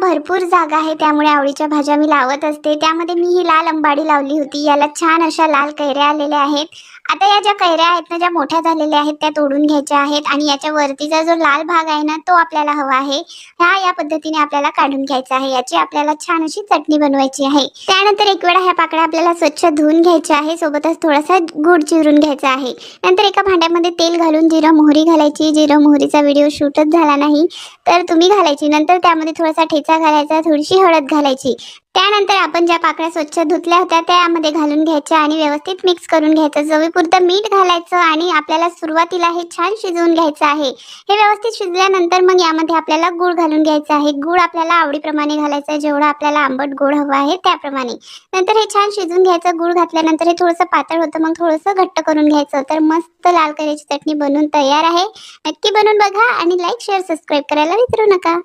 भरपूर जागा आहे. त्यामुळे आवडीच्या भाज्या मी लावत असते. त्यामध्ये मी ही लाल अंबाडी लावली होती. याला छान अशा लाल कैऱ्या आलेल्या आहेत. आता या ज्या कैऱ्या आहेत ना ज्या मोठ्या झालेल्या आहेत त्या तोडून घ्यायच्या आहेत आणि याच्या वरतीचा जो लाल भाग आहे ना तो आपल्याला हवा आहे. हा या पद्धतीने आपल्याला काढून घ्यायचा आहे. याची आपल्याला छान अशी चटणी बनवायची आहे. त्यानंतर एक वेळा ह्या पाकळ्या आपल्याला स्वच्छ धुवून घ्यायच्या आहे. सोबतच थोडासा गुड चिरून घ्यायचा आहे. नंतर एका भांड्यामध्ये तेल घालून जिरं मोहरी घालायची. जिरं मोहरीचा व्हिडिओ शूटच झाला नाही तर तुम्ही घालायची. नंतर त्यामध्ये थोडासा ठेचा घालायचा थोडीशी हळद घालायची. त्यानंतर आपण ज्या पाकळ्या स्वच्छ धुतल्या होत्या त्यामध्ये घालून घ्यायच्या आणि व्यवस्थित मिक्स करून घ्यायचं. जवीपुरतं मीठ घालायचं आणि आपल्याला सुरुवातीला हे छान शिजवून घ्यायचं आहे. हे व्यवस्थित शिजल्यानंतर मग यामध्ये आपल्याला गूळ घालून घ्यायचा आहे. गूळ आपल्याला आवडीप्रमाणे घालायचं आहे. जेवढं आपल्याला आंबट गोड हवं आहे त्याप्रमाणे. नंतर हे छान शिजून घ्यायचं. गूळ घातल्यानंतर हे थोडंसं पातळ होतं मग थोडंसं घट्ट करून घ्यायचं. तर मस्त लाल कलेची चटणी बनवून तयार आहे. नक्की बनवून बघा आणि लाईक शेअर सबस्क्राईब करायला विसरू नका.